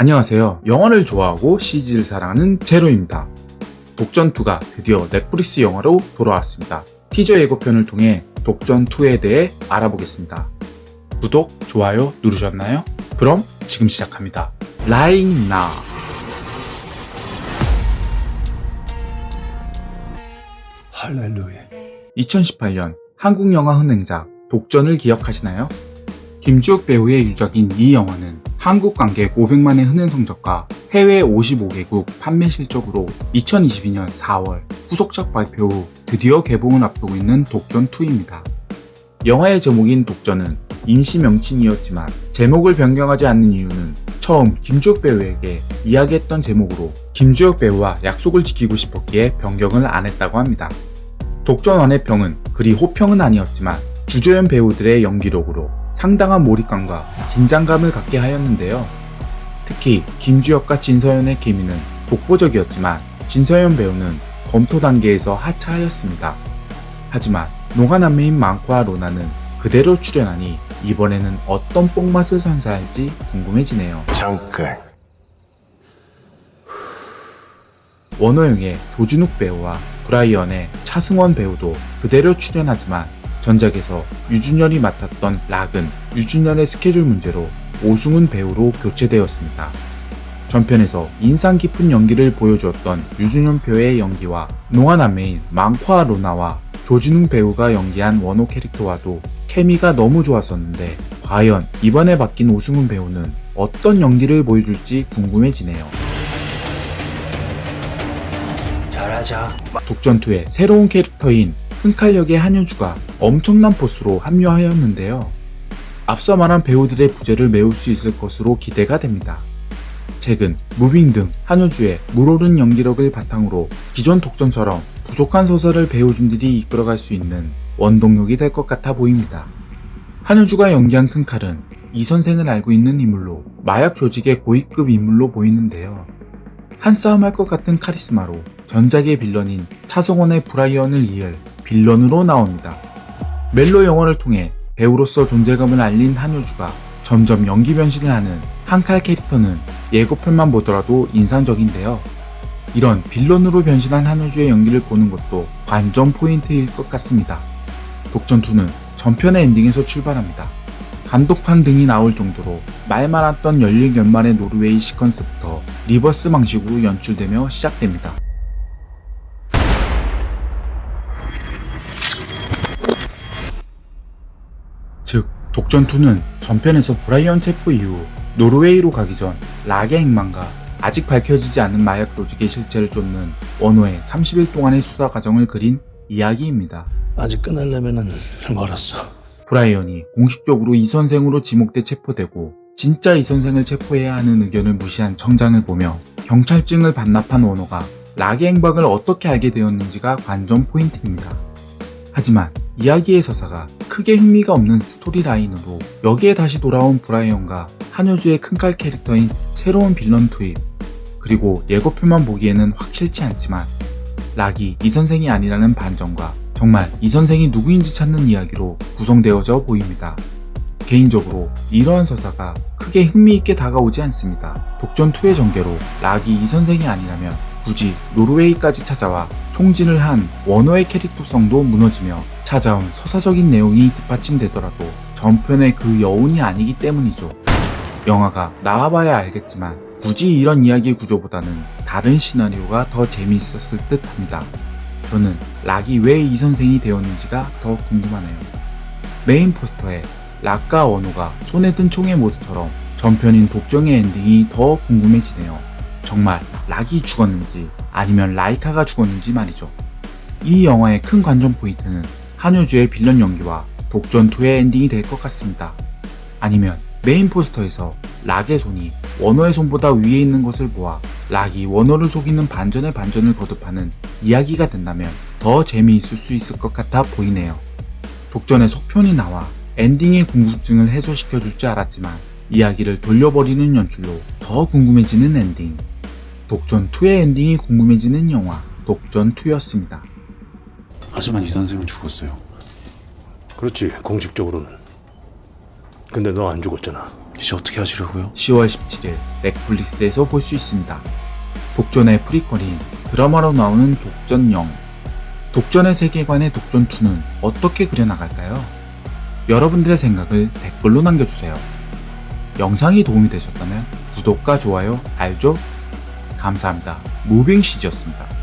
안녕하세요. 영화를 좋아하고 CG를 사랑하는 제로입니다. 독전2가 드디어 넷플릭스 영화로 돌아왔습니다. 티저 예고편을 통해 독전2에 대해 알아보겠습니다. 구독, 좋아요 누르셨나요? 그럼 지금 시작합니다. Right now. 2018년 한국 영화 흥행작 독전을 기억하시나요? 김주혁 배우의 유작인 이 영화는 한국 관객 500만의 흥행 성적과 해외 55개국 판매 실적으로 2022년 4월 후속작 발표 후 드디어 개봉을 앞두고 있는 독전2입니다. 영화의 제목인 독전은 임시 명칭이었지만 제목을 변경하지 않는 이유는 처음 김주혁 배우에게 이야기했던 제목으로 김주혁 배우와 약속을 지키고 싶었기에 변경을 안 했다고 합니다. 독전원의 평은 그리 호평은 아니었지만 주조연 배우들의 연기력으로 상당한 몰입감과 긴장감을 갖게 하였는데요. 특히 김주혁과 진서연의 케미는 독보적이었지만 진서연 배우는 검토 단계에서 하차하였습니다. 하지만 노가남매인 망코와 로나는 그대로 출연하니 이번에는 어떤 뽕맛을 선사할지 궁금해지네요. 잠깐 원호영의 조준욱 배우와 브라이언의 차승원 배우도 그대로 출연하지만 전작에서 유준열이 맡았던 락은 유준열의 스케줄 문제로 오승훈 배우로 교체되었습니다. 전편에서 인상 깊은 연기를 보여주었던 유준현표의 연기와 노아남매인 망khoa 로나와 조진웅 배우가 연기한 원호 캐릭터와도 케미가 너무 좋았었는데 과연 이번에 바뀐 오승훈 배우는 어떤 연기를 보여줄지 궁금해지네요. 잘하자 독전2의 새로운 캐릭터인 흥칼역의 한효주가 엄청난 포스로 합류하였는데요. 앞서 말한 배우들의 부재를 메울 수 있을 것으로 기대가 됩니다. 최근 무빙 등 한효주의 물오른 연기력을 바탕으로 기존 독전처럼 부족한 소설을 배우준들이 이끌어갈 수 있는 원동력이 될 것 같아 보입니다. 한효주가 연기한 큰 칼은 이 선생을 알고 있는 인물로 마약 조직의 고위급 인물로 보이는데요. 한 싸움 할 것 같은 카리스마로 전작의 빌런인 차성원의 브라이언을 이을 빌런으로 나옵니다. 멜로 영화를 통해 배우로서 존재감을 알린 한효주가 점점 연기 변신을 하는 한칼 캐릭터는 예고편만 보더라도 인상적인데요. 이런 빌런으로 변신한 한효주의 연기를 보는 것도 관전 포인트일 것 같습니다. 독전2는 전편의 엔딩에서 출발합니다. 감독판 등이 나올 정도로 말 많았던 열린 연말의 노르웨이 시퀀스부터 리버스 방식으로 연출되며 시작됩니다. 독전2는 전편에서 브라이언 체포 이후 노르웨이로 가기 전 락의 행방과 아직 밝혀지지 않은 마약 조직의 실체를 쫓는 원호의 30일 동안의 수사 과정을 그린 이야기입니다. 아직 끝내려면은 멀었어 브라이언이 공식적으로 이 선생으로 지목돼 체포되고 진짜 이 선생을 체포해야 하는 의견을 무시한 정장을 보며 경찰증을 반납한 원호가 락의 행방을 어떻게 알게 되었는지가 관전 포인트입니다. 하지만 이야기의 서사가 크게 흥미가 없는 스토리라인으로 여기에 다시 돌아온 브라이언과 한효주의 큰칼 캐릭터인 새로운 빌런 투입 그리고 예고편만 보기에는 확실치 않지만 락이 이 선생이 아니라는 반전과 정말 이 선생이 누구인지 찾는 이야기로 구성되어져 보입니다. 개인적으로 이러한 서사가 크게 흥미있게 다가오지 않습니다. 독전2의 전개로 락이 이 선생이 아니라면 굳이 노르웨이까지 찾아와 총진을 한 원호의 캐릭터성도 무너지며 찾아온 서사적인 내용이 뒷받침되더라도 전편의 그 여운이 아니기 때문이죠. 영화가 나와봐야 알겠지만 굳이 이런 이야기 구조보다는 다른 시나리오가 더 재미있었을 듯 합니다. 저는 락이 왜 이 선생이 되었는지가 더 궁금하네요. 메인 포스터에 락과 원호가 손에 든 총의 모습처럼 전편인 독정의 엔딩이 더 궁금해지네요. 정말 락이 죽었는지 아니면 라이카가 죽었는지 말이죠. 이 영화의 큰 관전 포인트는 한효주의 빌런 연기와 독전2의 엔딩이 될 것 같습니다. 아니면 메인 포스터에서 락의 손이 원호의 손보다 위에 있는 것을 보아 락이 원호를 속이는 반전의 반전을 거듭하는 이야기가 된다면 더 재미있을 수 있을 것 같아 보이네요. 독전의 속편이 나와 엔딩의 궁금증을 해소시켜 줄 줄 알았지만 이야기를 돌려버리는 연출로 더 궁금해지는 엔딩. 독전2의 엔딩이 궁금해지는 영화 독전2였습니다. 하지만 이 선생은 죽었어요. 그렇지 공식적으로는 근데 너 안 죽었잖아 이제 어떻게 하시려고요? 10월 17일 넷플릭스에서 볼 수 있습니다. 독전의 프리퀄인 드라마로 나오는 독전영. 독전의 세계관의 독전2는 어떻게 그려나갈까요? 여러분들의 생각을 댓글로 남겨주세요. 영상이 도움이 되셨다면 구독과 좋아요, 알죠? 감사합니다. 무빙시즈였습니다.